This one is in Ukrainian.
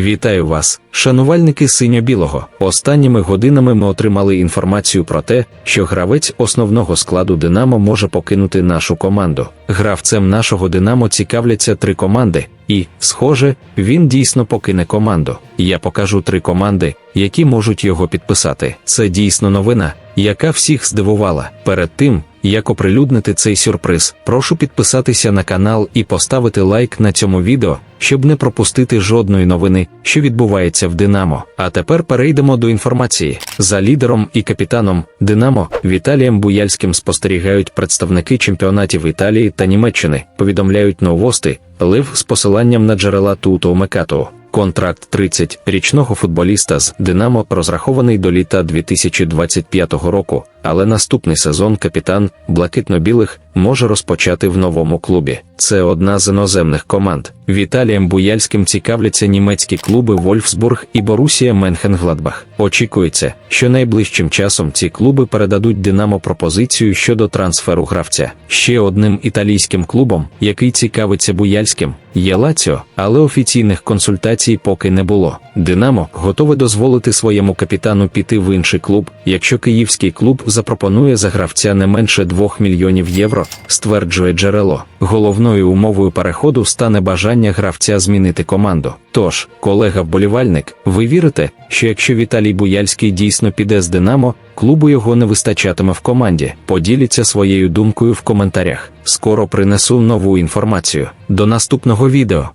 Вітаю вас, шанувальники синьо-білого. Останніми годинами ми отримали інформацію про те, що гравець основного складу Динамо може покинути нашу команду. Гравцем нашого Динамо цікавляться три команди, і, схоже, він дійсно покине команду. Я покажу три команди, які можуть його підписати. Це дійсно новина, яка всіх здивувала. Перед тим, як оприлюднити цей сюрприз, прошу підписатися на канал і поставити лайк на цьому відео, щоб не пропустити жодної новини, що відбувається в Динамо. А тепер перейдемо до інформації. За лідером і капітаном Динамо Віталієм Буяльським спостерігають представники чемпіонатів Італії та Німеччини, повідомляють новости, лив з посиланням на джерела Туто Мекату. Контракт 30-річного футболіста з Динамо розрахований до літа 2025 року, але наступний сезон капітан блакитно-білих може розпочати в новому клубі. Це одна з іноземних команд. Віталієм Буяльським цікавляться німецькі клуби Вольфсбург і Борусія Менхенгладбах. Очікується, що найближчим часом ці клуби передадуть Динамо пропозицію щодо трансферу гравця. Ще одним італійським клубом, який цікавиться Буяльським, є Лаціо, але офіційних консультацій поки не було. Динамо готове дозволити своєму капітану піти в інший клуб, якщо київський клуб запропонує за гравця не менше 2 мільйонів євро, стверджує джерело. Головною умовою переходу стане бажання гравця змінити команду. Тож, колега-вболівальник, ви вірите, що якщо Віталій Буяльський дійсно піде з Динамо, клубу його не вистачатиме в команді? Поділіться своєю думкою в коментарях. Скоро принесу нову інформацію. До наступного відео.